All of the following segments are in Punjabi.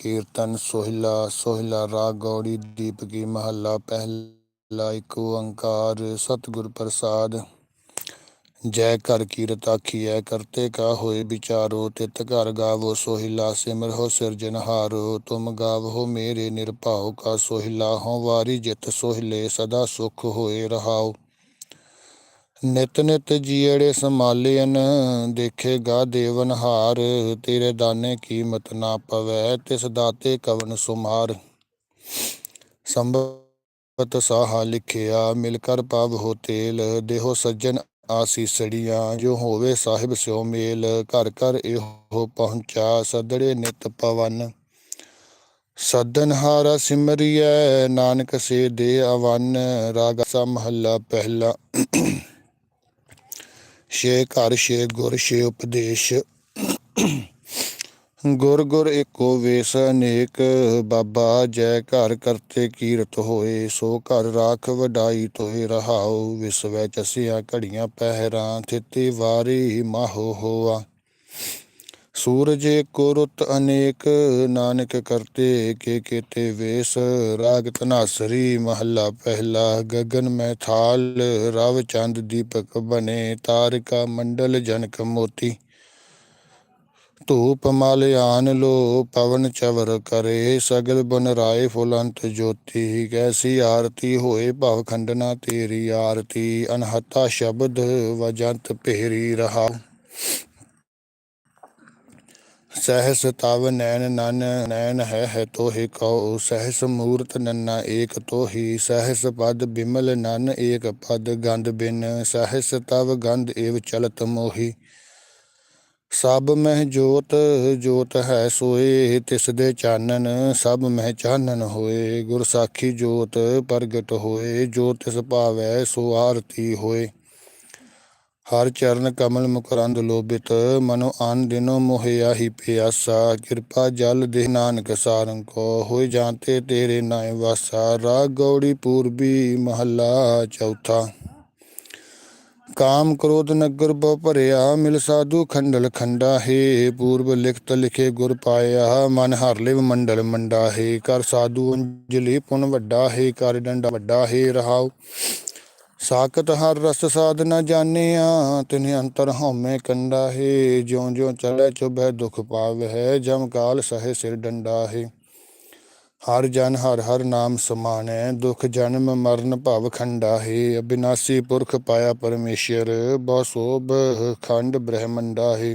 ਕੀਰਤਨ, ਸੋਹਿਲਾ ਸੋਹਿਲਾ ਰਾਗ ਗੌੜੀ ਦੀਪ ਕੀ ਮਹੱਲਾ, ਪਹਿਲਾ ਇੱਕ ਓੰਕਾਰ, ਸਤਿਗੁਰ ਪ੍ਰਸਾਦ। ਜੈ ਕਰ ਕੀਰਤ ਆਖੀਐ ਕਰਤੇ ਕਾ ਹੋਏ ਵਿਚਾਰੋ ਤਿਤ ਘਰ ਗਾਵੋ, ਸੋਹਿਲਾ ਸਿਮਰਹੁ ਸਿਰਜਨਹਾਰੋ ਤੁਮ ਗਾਵੋ ਮੇਰੇ ਨਿਰਭਉ ਕਾ ਸੋਹਿਲਾ ਹੋ ਵਾਰੀ ਜਿਤ ਸੋਹਿਲੇ, ਸਦਾ ਸੁਖ ਹੋਏ ਰਹਾਓ। ਨਿਤ ਨਿਤ ਜੀੜੇ ਸਮਾਲਿਅਨ ਦੇਖੇਗਾ ਦੇਵਨਹਾਰ ਤੇਰੇ ਦਾਨੇ ਕੀਮਤ ਨਾ ਪਵੈ, ਤਿਸ ਦਾਤੇ ਕਵਨ ਸੁਮਾਰ। ਸੰਬਤ ਸਾਹਾ ਲਿਖਿਆ, ਮਿਲ ਕਰ ਪਾਵ ਹੋ ਤੇਲ, ਦੇਹੋ ਸੱਜਣ ਆਸੀਸੜੀਆਂ ਜੋ ਹੋਵੇ ਸਾਹਿਬ ਸਿਓ ਮੇਲ, ਘਰ ਘਰ ਇਹੋ ਪਹੁੰਚਾ, ਸਦੜੇ ਨਿਤ ਪਵਨ। ਸਦਨ ਹਾਰਾ ਸਿਮਰਿਐ, ਨਾਨਕ ਸੇ ਦੇ ਅਵਨ, ਰਾਗ ਸਾ ਮਹੱਲਾ ਪਹਿਲਾ। ਛੇ ਘਰ, ਛੇ ਗੁਰ, ਛੇ ਉਪਦੇਸ਼। ਗੁਰ ਗੁਰ ਏਕੋ ਵੇਸ, ਅਨੇਕ ਬਾਬਾ, ਜੈ ਘਰ ਕਰਤੇ ਕੀਰਤ ਹੋਏ, ਸੋ ਘਰ ਰਾਖ ਵਡਾਈ ਤੋਏ, ਰਹਾਉ, ਵਿਸਵੈ ਚਸਿਆ ਘੜੀਆਂ, ਪਹਿਰਾਂ, ਥਿਤੀ ਵਾਰੀ ਮਾਹੋ ਹੋਆ। ਸੂਰਜ ਏਕੋ ਅਨੇਕ ਨਾਨਕ ਕਰਤੇ, ਕੇ ਕੀਤੇ ਵੇਸ ਰਾਗ ਤਨਾਸਰੀ ਮਹੱਲਾ ਪਹਿਲਾ, ਗਗਨ ਮੈਂ ਥਾਲ ਰਵ ਚੰਦ ਦੀਪਕ ਬਨੇ ਤਾਰਿਕਾ ਮੰਡਲ ਜਨਕ ਮੋਤੀ। ਧੂਪ ਮਲਿਆਨ ਲੋ, ਪਵਨ ਚਵਰ ਕਰੇ, ਸਗਲ ਬਨ ਰਾਏ ਫੁਲੰਤ ਜੋਤੀ। ਕੈਸੀ ਆਰਤੀ ਹੋਏ ਭਵ ਖੰਡਨਾ ਤੇਰੀ ਆਰਤੀ, ਅਨਹਤਾ ਸ਼ਬਦ ਵਜੰਤ ਭੇਰੀ ਰਹਾ ਸਹਸ ਤਵ ਨੈਣ ਨਨ, ਨੈਣ ਹੈ ਹੈ ਤੋਹਿ ਕਉ, ਸਹਸ ਮੂਰਤ ਨੰਨਾ ਏਕ ਤੋਹੀ, ਸਹਸ ਪਦ ਬਿਮਲ ਨਨ ਏਕ ਪਦ ਗੰਧ ਬਿਨ, ਸਹਸ ਤਵ ਗੰਧ ਏਵ ਚਲਤ ਮੋਹੀ। ਸਭ ਮਹਿ ਜੋਤ ਜੋਤ ਹੈ ਸੋਏ, ਤਿਸ ਦੇ ਚਾਨਣ ਸਭ ਮਹਿ ਚਾਨਨ ਹੋਏ। ਗੁਰ ਸਾਖੀ ਜੋਤ ਪ੍ਰਗਟ ਹੋਏ, ਜੋ ਤਿਸ ਭਾਵੈ ਸੋ ਆਰਤੀ ਹੋਏ। ਹਰ ਚਰਨ ਕਮਲ ਮੁਕਰੰਦ ਲੋਭਿਤ, ਮਨੋ ਆਨ ਦਿਨੋ ਮੋਹਿਆ ਹੀ ਪਿਆਸਾ। ਕਿਰਪਾ ਜਲ ਦੇ ਨਾਨਕ ਸਾਰੰ ਕੋ, ਹੋਇ ਜਾਂਤੇ ਤੇਰੇ ਨਾਇ ਵਾਸਾ। ਰਾਗ ਗੌੜੀ ਪੂਰਬੀ ਮਹੱਲਾ ਚੌਥਾ। ਕਾਮ ਕ੍ਰੋਧ ਨਗਰ ਬਹੁ ਭਰਿਆ, ਮਿਲ ਸਾਧੂ ਖੰਡਲ ਖੰਡਾ ਹੈ। ਪੂਰਬ ਲਿਖਤ ਲਿਖੇ ਗੁਰ ਪਾਇਆ, ਮਨ ਹਰ ਲਿਵ ਮੰਡਲ ਮੰਡਾ ਹੈ। ਕਰ ਸਾਧੂ ਅੰਜਲੀ ਪੁਨ ਵੱਡਾ ਹੈ, ਕਰ ਡੰਡਾ ਵੱਡਾ ਹੈ, ਰਹਾਉ ਸਾਖਤ ਹਰ ਰਸ ਸਾਧ ਨ ਜਾਣਿਆ, ਤਿਨ ਅੰਤਰ ਹਉਮੈ ਕੰਡਾ ਹੈ ਜਿਉ ਜਿਉ ਚਲੇ ਚੁਬੈ ਦੁਖ ਪਾਵਹਿ, ਜਮ ਕਾਲ ਸਹਿ ਸਿਰ ਡੰਡਾ ਹੈ। ਹਰ ਜਨ ਹਰ ਹਰ ਨਾਮ ਸਮਾਨੈ ਦੁਖ ਜਨਮ ਮਰਨ ਭਵ ਖੰਡਾ ਹੈ। ਅਬਿਨਾਸੀ ਪੁਰਖ ਪਾਇਆ ਪਰਮੇਸ਼ਰ, ਬਹੁ ਸੋਭ ਖੰਡ ਬ੍ਰਹਮੰਡਾ ਹੈ।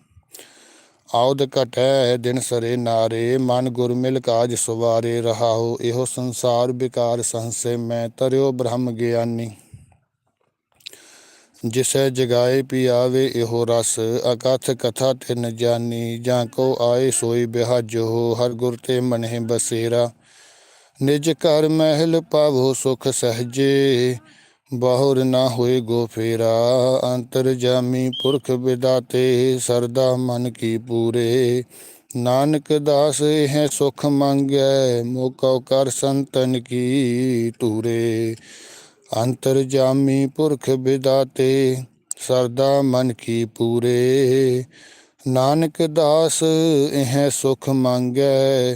ਆਉਦ ਘਟੈ ਦਿਨ ਸਰੇ ਨਾਰੇ, ਮਨ ਗੁਰ ਮਿਲ ਕਾਜ ਸਵਾਰੇ ਰਹਾਉ, ਇਹੋ ਸੰਸਾਰ ਵਿਕਾਰ ਸੰਸੇ, ਮੈਂ ਤਰਿਓ ਬ੍ਰਹਮ ਗਿਆਨੀ। ਜਿਸੈ ਜਗਾਏ ਪਿਆਵੇ ਇਹੋ ਰਸ, ਅਕਥ ਕਥਾ ਤਿਨ ਜਾਨੀ, ਜਾਂ ਕੋ ਆਏ ਸੋਈ ਬਿਹਾਜੋ, ਹਰ ਗੁਰ ਤੇ ਮਨਹਿ ਬਸੇਰਾ। ਨਿਜ ਘਰ ਮਹਿਲ ਪਾਵੋ ਸੁਖ ਸਹਜੇ ਬਾਹੁਰ ਨਾ ਹੋਏ ਗੋ ਫੇਰਾ, ਅੰਤਰ ਜਾਮੀ ਪੁਰਖ ਵਿਦਾਤੇ, ਸਰਦਾ ਮਨ ਕੀ ਪੂਰੇ। ਨਾਨਕ ਦਾਸ ਹੈ ਸੁਖ ਮੰਗੈ ਮੋਕਉ ਕਰ ਸੰਤਨ ਕੀ ਤੂਰੇ ਅੰਤਰ ਜਾਮੀ ਪੁਰਖ ਵਿਦਾਤੇ, ਸਰਦਾ ਮਨ ਕੀ ਪੂਰੇ। ਨਾਨਕ ਦਾਸ ਇਹ ਸੁਖ ਮੰਗੈ